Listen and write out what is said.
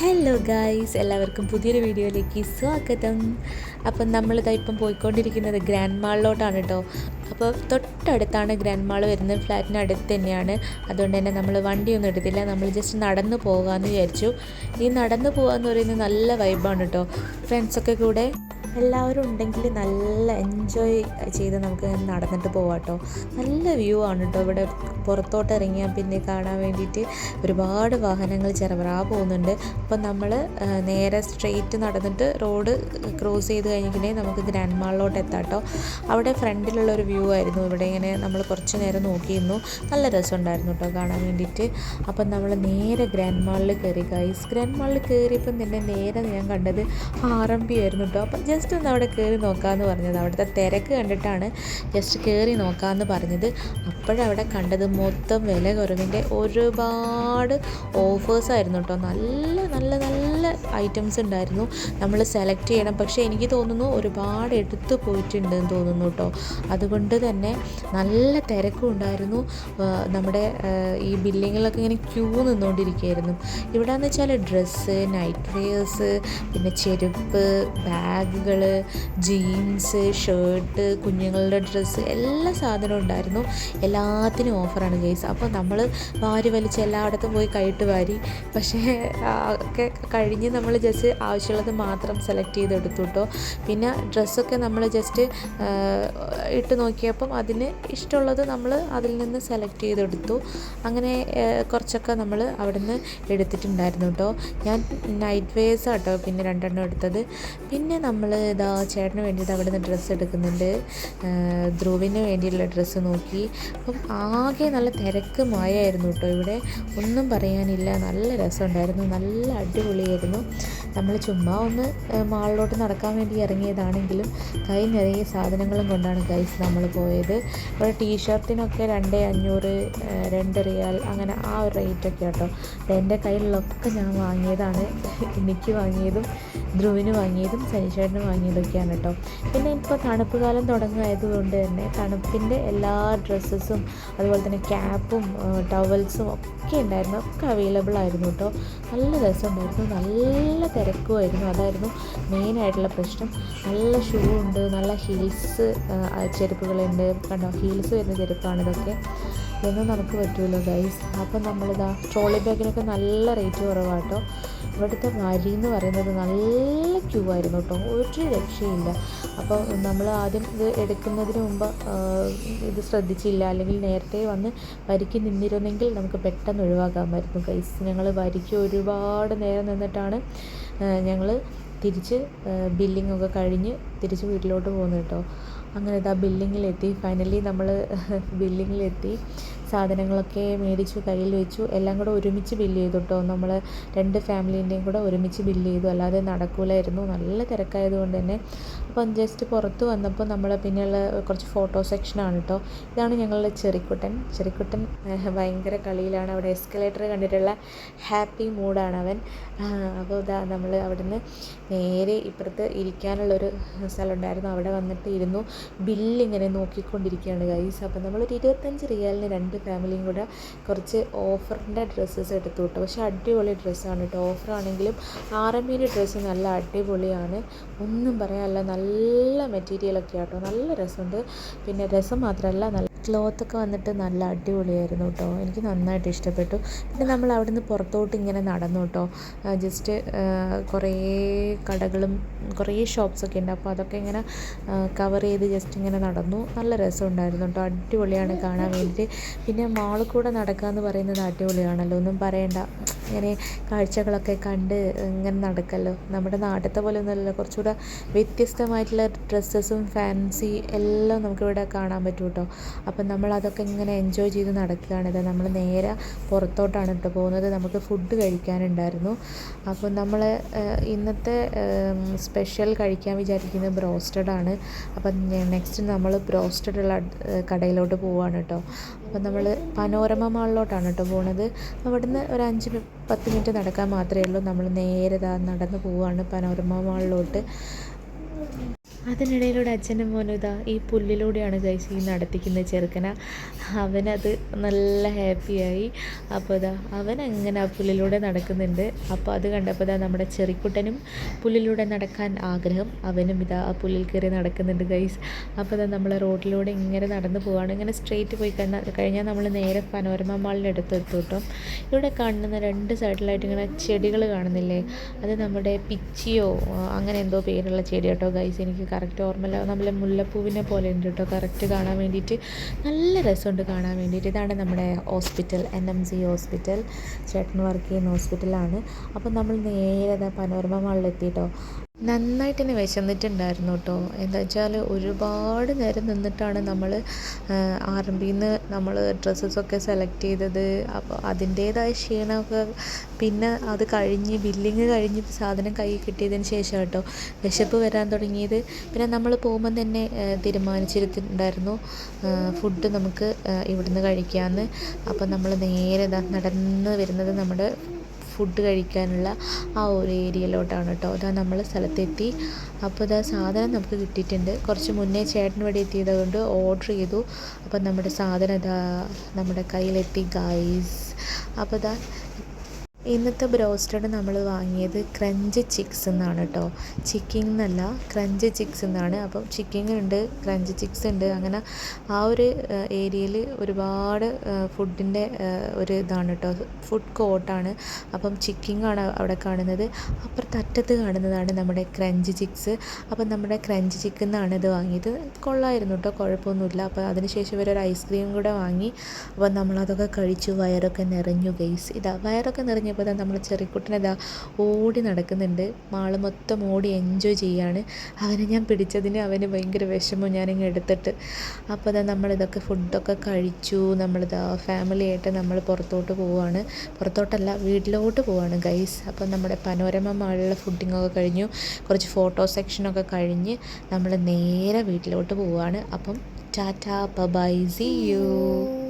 Hello guys എല്ലാവർക്കും പുതിയൊരു വീഡിയോയിലേക്ക് സ്വാഗതം. അപ്പം നമ്മളിതാ ഇപ്പം പോയിക്കൊണ്ടിരിക്കുന്നത് ഗ്രാൻഡ് മാളിലോട്ടാണ് കേട്ടോ അപ്പോൾ തൊട്ടടുത്താണ് ഗ്രാൻഡ് മാൾ വരുന്നത് ഫ്ലാറ്റിന് അടുത്ത് തന്നെയാണ്. അതുകൊണ്ട് തന്നെ നമ്മൾ വണ്ടിയൊന്നും എടുത്തില്ല. നമ്മൾ ജസ്റ്റ് നടന്നു പോകാമെന്ന് വിചാരിച്ചു. ഈ നടന്നു പോകാമെന്ന് പറയുന്നത് നല്ല വൈബാണ് കേട്ടോ ഫ്രണ്ട്സൊക്കെ കൂടെ എല്ലാവരും ഉണ്ടെങ്കിൽ നല്ല എൻജോയ് ചെയ്ത് നമുക്ക് നടന്നിട്ട് പോവാം കേട്ടോ നല്ല വ്യൂ ആണ് കേട്ടോ ഇവിടെ പുറത്തോട്ട് ഇറങ്ങിയാൽ പിന്നെ കാണാൻ വേണ്ടിയിട്ട് ഒരുപാട് വാഹനങ്ങൾ ചെറുപറാ പോകുന്നുണ്ട്. അപ്പം നമ്മൾ നേരെ സ്ട്രെയിറ്റ് നടന്നിട്ട് റോഡ് ക്രോസ് ചെയ്ത് കഴിഞ്ഞിട്ടുണ്ടെങ്കിൽ നമുക്ക് ഗ്രാൻഡ് മാളിലോട്ട് എത്താം കേട്ടോ അവിടെ ഫ്രണ്ടിലുള്ള ഒരു വ്യൂ ആയിരുന്നു. ഇവിടെ ഇങ്ങനെ നമ്മൾ കുറച്ച് നേരം നോക്കിയിരുന്നു. നല്ല രസമുണ്ടായിരുന്നു കേട്ടോ കാണാൻ വേണ്ടിയിട്ട്. അപ്പം നമ്മൾ നേരെ ഗ്രാൻഡ് മാളിൽ കയറി. ഗൈസ് ഗ്രാൻഡ് മാളിൽ കയറിയപ്പം തന്നെ നേരെ ഞാൻ കണ്ടത് ആർ എം പി ആയിരുന്നു കേട്ടോ അപ്പം ജസ്റ്റ് ഒന്ന് അവിടെ കയറി നോക്കാമെന്ന് പറഞ്ഞത്. അവിടുത്തെ തിരക്ക് കണ്ടിട്ടാണ് ജസ്റ്റ് കയറി നോക്കാമെന്ന് പറഞ്ഞത്. അപ്പോഴവിടെ കണ്ടത് മൊത്തം വില കുറവിന്റെ ഒരുപാട് ഓഫേഴ്സായിരുന്നു കേട്ടോ നല്ല നല്ല നല്ല ഐറ്റംസ് ഉണ്ടായിരുന്നു നമ്മൾ സെലക്ട് ചെയ്യണം. പക്ഷേ എനിക്ക് തോന്നുന്നു ഒരുപാട് എടുത്തു പോയിട്ടുണ്ടെന്ന് തോന്നുന്നു കേട്ടോ അതുകൊണ്ട് തന്നെ നല്ല തിരക്കും ഉണ്ടായിരുന്നു. നമ്മുടെ ഈ ബില്ലിങ്ങിലൊക്കെ ഇങ്ങനെ ക്യൂ നിന്നുകൊണ്ടിരിക്കുകയായിരുന്നു ഇവിടെ എന്ന് വെച്ചാൽ ഡ്രസ്സ് നൈറ്റ് വെയേഴ്സ് പിന്നെ ചെരുപ്പ് ബാഗുകൾ ജീൻസ് ഷർട്ട് കുഞ്ഞുങ്ങളുടെ ഡ്രസ്സ് എല്ലാ സാധനവും ഉണ്ടായിരുന്നു. എല്ലാത്തിനും ഓഫറാണ് ഗൈസ്. അപ്പോൾ നമ്മൾ വാരി വലിച്ച് എല്ലായിടത്തും പോയി കൈയിട്ട് വാരി. പക്ഷേ ഒക്കെ കഴിഞ്ഞ് നമ്മൾ ജസ്റ്റ് ആവശ്യമുള്ളത് മാത്രം സെലക്ട് ചെയ്തെടുത്തു കേട്ടോ പിന്നെ ഡ്രസ്സൊക്കെ നമ്മൾ ജസ്റ്റ് ഇട്ട് നോക്കിയപ്പം അതിന് ഇഷ്ടമുള്ളത് നമ്മൾ അതിൽ നിന്ന് സെലക്ട് ചെയ്തെടുത്തു. അങ്ങനെ കുറച്ചൊക്കെ നമ്മൾ അവിടെ നിന്ന് എടുത്തിട്ടുണ്ടായിരുന്നു കേട്ടോ ഞാൻ നൈറ്റ് വെയേഴ്സ് കേട്ടോ പിന്നെ രണ്ടെണ്ണം എടുത്തത്. പിന്നെ നമ്മൾ ഇതാ ചേട്ടന് വേണ്ടിയിട്ട് അവിടെ നിന്ന് ഡ്രസ്സ് എടുക്കുന്നുണ്ട് ധ്രുവിന് വേണ്ടിയിട്ടുള്ള ഡ്രസ്സ് നോക്കി. അപ്പം ആകെ നല്ല തിരക്ക് മായായിരുന്നു കേട്ടോ ഇവിടെ. ഒന്നും പറയാനില്ല. നല്ല രസമുണ്ടായിരുന്നു. നല്ല അടിപൊളിയായിരുന്നു. നമ്മൾ ചുമ്മാ ഒന്ന് മാളിലോട്ട് നടക്കാൻ വേണ്ടി ഇറങ്ങിയതാണെങ്കിലും കൈ നിറയെ സാധനങ്ങളും കൊണ്ടാണ് ഗൈസ് നമ്മൾ പോയത്. ഇവിടെ ടീഷർട്ടിനൊക്കെ രണ്ട് അഞ്ഞൂറ് രണ്ട് റിയാൽ അങ്ങനെ ആ ഒരു റേറ്റൊക്കെ കേട്ടോ എന്റെ കയ്യിലുള്ളതൊക്കെ ഞാൻ വാങ്ങിയതാണ്. എനിക്ക് വാങ്ങിയതും ധ്രുവിന് വാങ്ങിയതും സനീഷേട്ടന് വാങ്ങിയതൊക്കെയാണ് കേട്ടോ. പിന്നെ ഇപ്പോൾ തണുപ്പ് കാലം തുടങ്ങുമായതുകൊണ്ട് തന്നെ തണുപ്പിന്റെ എല്ലാ ഡ്രസ്സസും അതുപോലെ തന്നെ ക്യാപ്പും ടവൽസും ഒക്കെ ഉണ്ടായിരുന്നു. ഒക്കെ അവൈലബിൾ ആയിരുന്നു കേട്ടോ. നല്ല രസമുണ്ടായിരുന്നു. നല്ല തിരക്കുമായിരുന്നു. അതായിരുന്നു മെയിനായിട്ടുള്ള പ്രശ്നം. നല്ല ഷൂ ഉണ്ട് നല്ല ഹീൽസ് ചെരുപ്പുകളുണ്ട്. കണ്ടോ? ഹീൽസ് വരുന്ന ചെരുപ്പാണ് ഇതൊക്കെ. ഇതൊന്നും നമുക്ക് പറ്റുമല്ലോ ഗൈസ് അപ്പം നമ്മളിതാ ട്രോളി ബാഗിനൊക്കെ നല്ല റേറ്റ് കുറവാട്ടോ ഇവിടുത്തെ വരി എന്ന് പറയുന്നത് നല്ല ക്യൂ ആയിരുന്നു കേട്ടോ. ഒരു രക്ഷയില്ല. അപ്പോൾ നമ്മൾ ആദ്യം ഇത് എടുക്കുന്നതിന് മുമ്പ് ഇത് ശ്രദ്ധിച്ചില്ല. അല്ലെങ്കിൽ നേരത്തെ വന്ന് വരിക്ക് നിന്നിരുന്നെങ്കിൽ നമുക്ക് പെട്ടെന്ന് ഒഴിവാക്കാമായിരുന്നു. കൈസ് ഞങ്ങൾ വരിക്ക് ഒരുപാട് നേരം നിന്നിട്ടാണ് ഞങ്ങൾ തിരിച്ച് ബില്ലിംഗ് ഒക്കെ കഴിഞ്ഞ് തിരിച്ച് വീട്ടിലോട്ട് പോകുന്നത് കേട്ടോ. അങ്ങനെ ഇതാ ബില്ലിങ്ങിലെത്തി. ഫൈനലി നമ്മൾ ബില്ലിങ്ങിലെത്തി. സാധനങ്ങളൊക്കെ മേടിച്ചു കയ്യിൽ വെച്ചു. എല്ലാം കൂടെ ഒരുമിച്ച് ബില്ല് ചെയ്തു കേട്ടോ നമ്മൾ രണ്ട് ഫാമിലീന്റെയും കൂടെ ഒരുമിച്ച് ബില്ല് ചെയ്തു. അല്ലാതെ നടക്കൂലായിരുന്നു. നല്ല തിരക്കായതുകൊണ്ട് തന്നെ അപ്പം ജസ്റ്റ് പുറത്ത് വന്നപ്പോൾ നമ്മൾ പിന്നെയുള്ള കുറച്ച് ഫോട്ടോ സെക്ഷനാണ് കേട്ടോ ഇതാണ് ഞങ്ങളുടെ ചെറിക്കുട്ടൻ. ചെറിക്കുട്ടൻ ഭയങ്കര കളിയിലാണ്. അവിടെ എസ്കലേറ്റർ കണ്ടിട്ടുള്ള ഹാപ്പി മൂഡാണ് അവൻ. അപ്പോൾ ഇതാ നമ്മൾ അവിടുന്ന് നേരെ ഇപ്പുറത്ത് ഇരിക്കാനുള്ളൊരു സ്ഥലം ഉണ്ടായിരുന്നു അവിടെ വന്നിട്ട് ഇരുന്നു. ബില്ലിങ്ങനെ നോക്കിക്കൊണ്ടിരിക്കുകയാണ് ഗൈസ് അപ്പോൾ നമ്മളൊരു ഇരുപത്തഞ്ച് റിയാലിന് രണ്ട് ഫാമിലിയും കൂടെ കുറച്ച് ഓഫറിന്റെ ഡ്രസ്സസ് എടുത്തു കേട്ടോ പക്ഷേ അടിപൊളി ഡ്രസ്സാണ് കേട്ടോ ഓഫറാണെങ്കിലും ആർ എം ഡ്രസ്സ് നല്ല അടിപൊളിയാണ്. ഒന്നും പറയാനല്ല. നല്ല മെറ്റീരിയലൊക്കെ ആട്ടോ. നല്ല രസമുണ്ട്. പിന്നെ രസം മാത്രമല്ല നല്ല ക്ലോത്തൊക്കെ വന്നിട്ട് നല്ല അടിപൊളിയായിരുന്നു കേട്ടോ. എനിക്ക് നന്നായിട്ട് ഇഷ്ടപ്പെട്ടു. പിന്നെ നമ്മൾ അവിടെ നിന്ന് പുറത്തോട്ട് ഇങ്ങനെ നടന്നു കേട്ടോ. ജസ്റ്റ് കുറേ കടകളും കുറേ ഷോപ്സൊക്കെ ഉണ്ട്. അപ്പോൾ അതൊക്കെ ഇങ്ങനെ കവർ ചെയ്ത് ജസ്റ്റ് ഇങ്ങനെ നടന്നു. നല്ല രസമുണ്ടായിരുന്നു കേട്ടോ. അടിപൊളിയാണ് കാണാൻ വേണ്ടിയിട്ട്. പിന്നെ മാളിൽ കൂടെ നടക്കുക എന്ന് പറയുന്നത് അടിപൊളിയാണല്ലോ. ഒന്നും പറയണ്ട. ഇങ്ങനെ കാഴ്ചകളൊക്കെ കണ്ട് ഇങ്ങനെ നടക്കല്ലോ. നമ്മുടെ നാട്ടിലത്തെ പോലെ ഒന്നുമല്ലല്ലോ. കുറച്ചുകൂടെ വ്യത്യസ്തമായിട്ടുള്ള ഡ്രസ്സസും ഫാൻസി എല്ലാം നമുക്കിവിടെ കാണാൻ പറ്റും കേട്ടോ അപ്പം നമ്മൾ അതൊക്കെ ഇങ്ങനെ എൻജോയ് ചെയ്ത് നടക്കുകയാണ്. ഇത് നമ്മൾ നേരെ പുറത്തോട്ടാണ് കേട്ടോ പോകുന്നത്. നമുക്ക് ഫുഡ് കഴിക്കാനുണ്ടായിരുന്നു. അപ്പോൾ നമ്മൾ ഇന്നത്തെ സ്പെഷ്യൽ കഴിക്കാൻ വിചാരിക്കുന്നത് ബ്രോസ്റ്റഡ് ആണ് അപ്പം നെക്സ്റ്റ് നമ്മൾ ബ്രോസ്റ്റഡ് ഉള്ള ഏഹ്, കടയിലോട്ട് പോവുകയാണ് കേട്ടോ. അപ്പം നമ്മൾ പനോരമ മാളിലോട്ടാണ് കേട്ടോ പോണത്. അവിടുന്ന് ഒരു അഞ്ച് പത്ത് മിനിറ്റ് നടക്കാൻ മാത്രമേ ഉള്ളൂ. നമ്മൾ നേരെ നടന്ന് പോവുകയാണ് പനോരമ മാളിലോട്ട്. അതിനിടയിലൂടെ അച്ഛനും മോനും ഈ പുല്ലിലൂടെയാണ് ജയ്സി ഈ നടത്തിക്കുന്ന ചെറുക്കന. അവനത് നല്ല ഹാപ്പിയായി അപ്പോൾ ഇതാ അവൻ അങ്ങനെ ആ പുല്ലിലൂടെ നടക്കുന്നുണ്ട്. അപ്പോൾ അത് കണ്ടപ്പോൾ ഇതാ നമ്മുടെ ചെറിക്കുട്ടനും പുല്ലിലൂടെ നടക്കാൻ ആഗ്രഹം. അവനും ഇതാ ആ പുല്ലിൽ കയറി നടക്കുന്നുണ്ട് ഗൈസ് അപ്പോൾ ഇതാ നമ്മൾ റോഡിലൂടെ ഇങ്ങനെ നടന്നു പോവാണ്. ഇങ്ങനെ സ്ട്രെയിറ്റ് പോയി കഴിഞ്ഞാൽ കഴിഞ്ഞാൽ നമ്മൾ നേരെ പനോരമ മാളിന്റെ അടുത്ത് ഇവിടെ കാണുന്ന രണ്ട് സൈഡിലായിട്ട് ഇങ്ങനെ ചെടികൾ കാണുന്നില്ലേ? അത് നമ്മുടെ പിച്ചിയോ അങ്ങനെ എന്തോ പേരുള്ള ചെടി കേട്ടോ ഗൈസ് എനിക്ക് കറക്റ്റ് ഓർമ്മയില്ല. നമ്മളെ മുല്ലപ്പൂവിനെ പോലെ ഉണ്ട് കേട്ടോ കറക്റ്റ് കാണാൻ വേണ്ടിയിട്ട് നല്ല രസമുണ്ട് കാണാൻ വേണ്ടിയിട്ട്. ഇതാണ് നമ്മുടെ hospital N M C hospital ചേട്ടൻ വർക്ക് ചെയ്യുന്ന ഹോസ്പിറ്റലാണ് അപ്പോൾ നമ്മൾ നേരെ പനോരമ മാളിലെത്തി കേട്ടോ നന്നായിട്ട് തന്നെ വിശന്നിട്ടുണ്ടായിരുന്നു കേട്ടോ. എന്താ വെച്ചാൽ ഒരുപാട് നേരം നിന്നിട്ടാണ് നമ്മൾ ആർ എം ബിന്ന് നമ്മൾ ഡ്രസ്സസൊക്കെ സെലക്ട് ചെയ്തത്. അപ്പോൾ അതിന്റേതായ ക്ഷീണമൊക്കെ പിന്നെ അത് കഴിഞ്ഞ് ബില്ലിങ് കഴിഞ്ഞ് സാധനം കൈ കിട്ടിയതിന് ശേഷം കേട്ടോ വിശപ്പ് വരാൻ തുടങ്ങിയത്. പിന്നെ നമ്മൾ പോകുമ്പം തന്നെ ആ, ഫുഡ് നമുക്ക് ഇവിടുന്ന് കഴിക്കാമെന്ന്. അപ്പം നമ്മൾ നേരെ നടന്ന് വരുന്നത് നമ്മുടെ ഫുഡ് കഴിക്കാനുള്ള ആ ഒരു ഏരിയയിലോട്ടാണ് കേട്ടോ. അതാ നമ്മൾ സ്ഥലത്തെത്തി. അപ്പോൾ ഇതാ സാധനം നമുക്ക് കിട്ടിയിട്ടുണ്ട്. കുറച്ച് മുന്നേ ചേട്ടൻ ഇവിടെ എത്തിയത് കൊണ്ട് ഓർഡർ ചെയ്തു. അപ്പോൾ നമ്മുടെ സാധനം ഇതാ നമ്മുടെ കയ്യിലെത്തി ഗൈസ് അപ്പോൾ ഇതാ ഇന്നത്തെ ബ്രോസ്റ്റഡ് നമ്മൾ വാങ്ങിയത് ക്രഞ്ച് ചിക്സ് എന്നാണ് കേട്ടോ ചിക്കിങ് എന്നല്ല ക്രഞ്ച് ചിക്സ് എന്നാണ്. അപ്പം ചിക്കിങ് ഉണ്ട് ക്രഞ്ച് ചിക്സ് ഉണ്ട്. അങ്ങനെ ആ ഒരു ഏരിയയിൽ ഒരുപാട് ഫുഡിന്റെ ഒരു ഇതാണ് കേട്ടോ ഫുഡ് കോർട്ടാണ്. അപ്പം ചിക്കിങ് ആണ് അവിടെ കാണുന്നത്. അപ്പുറത്ത് അറ്റത്ത് കാണുന്നതാണ് നമ്മുടെ ക്രഞ്ച് ചിക്സ്. അപ്പം നമ്മുടെ ക്രഞ്ച് ചിക്കൻ എന്നാണ് ഇത് വാങ്ങിയത്. കൊള്ളായിരുന്നു കേട്ടോ കുഴപ്പമൊന്നുമില്ല. അപ്പോൾ അതിനുശേഷം ഇവരൊരു ഐസ്ക്രീം കൂടെ വാങ്ങി. അപ്പം നമ്മളതൊക്കെ കഴിച്ചു വയറൊക്കെ നിറഞ്ഞു ഗൈസ്. ഇതാ വയറൊക്കെ നിറഞ്ഞപ്പോൾ ഇതാ നമ്മൾ ചെറിക്കുട്ടനെതാ ഓടി നടക്കുന്നുണ്ട്. മാൾ മൊത്തം ഓടി എൻജോയ് ചെയ്യാണ്. അവനെ ഞാൻ പിടിച്ചതിന് അവന് ഭയങ്കര വിഷമം ഞാനിങ്ങ് എടുത്തിട്ട്. അപ്പോൾ ഇതാ നമ്മളിതൊക്കെ ഫുഡൊക്കെ കഴിച്ചു. നമ്മളിതാ ഫാമിലി ആയിട്ട് നമ്മൾ പുറത്തോട്ട് പോവുകയാണ് പുറത്തോട്ടല്ല വീട്ടിലോട്ട് പോവുകയാണ് ഗൈസ് അപ്പോൾ നമ്മുടെ പനോരമ മാളിലെ ഫുഡിങ്ങൊക്കെ കഴിഞ്ഞു. കുറച്ച് ഫോട്ടോ സെക്ഷനൊക്കെ കഴിഞ്ഞ് നമ്മൾ നേരെ വീട്ടിലോട്ട് പോവുകയാണ് അപ്പം ടാറ്റ ബൈ സീ യു